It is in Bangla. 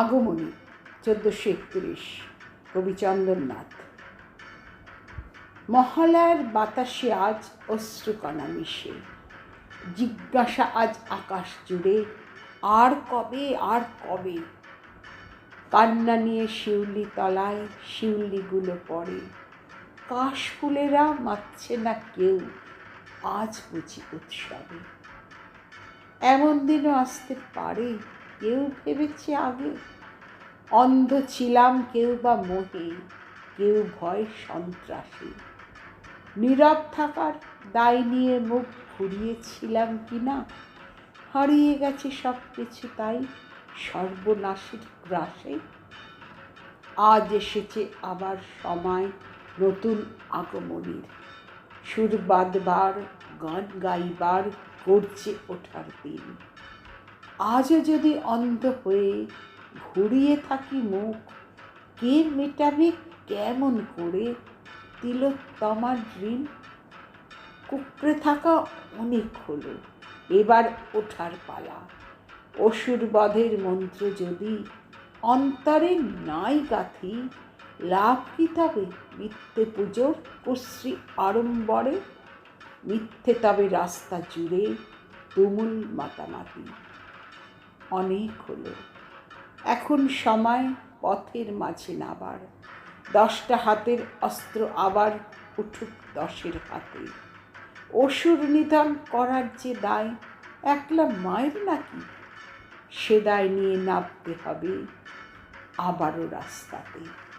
আগমনী, চোদ্দোশো একত্রিশ কবি চন্দননাথ মহালয়ার বাতাসে আজ অশ্রুকণা মিশে। জিজ্ঞাসা আজ আকাশ জুড়ে, আর কবে আর কবে? কান্না নিয়ে শিউলি তলায় শিউলিগুলো পড়ে। কাশ ফুলেরা মাতছে না কেউ, আজ বুঝি উৎসবে। এমন দিনও আসতে পারে কেউ ভেবেছে আগে। অন্ধ ছিলাম কেউ বা মোহে, কেউ ভয় সন্ত্রাসী। নীরব থাকার দায় নিয়ে মুখ ঘুরিয়েছিলাম কি না? হারিয়ে গেছে সব কিছু তাই সর্বনাশের গ্রাসে। আজ এসেছে আবার সময় নতুন আগমনের। সুর বাঁধবার গান গাইবার করছে ওঠার দিন। আজও যদি অন্ধ হয়ে ঘুরিয়ে থাকি মুখ, কে মেটাবে কেমন করে? তিলোত্তমার ঋণ? কুকড়ে থাকা অনেক হলো, এবার ওঠার পালা। অসুর বধের মন্ত্র যদি অন্তরে নাই গাথি, লাভ কি তবে মিথ্যে পুজোর কুশ্রী আড়ম্বরে? মিথ্যে তবে রাস্তা জুড়ে তুমুল মাতামাতি। অনেক হলো। এখন সময় পথের মাঝে নাবার দশটা হাতের অস্ত্র আবার উঠুক দশের হাতে। অসুর নিধন করার যে দায়, একলা মায়ের নাকি? সে দায় নিয়ে নামতে হবে আবারও রাস্তাতে।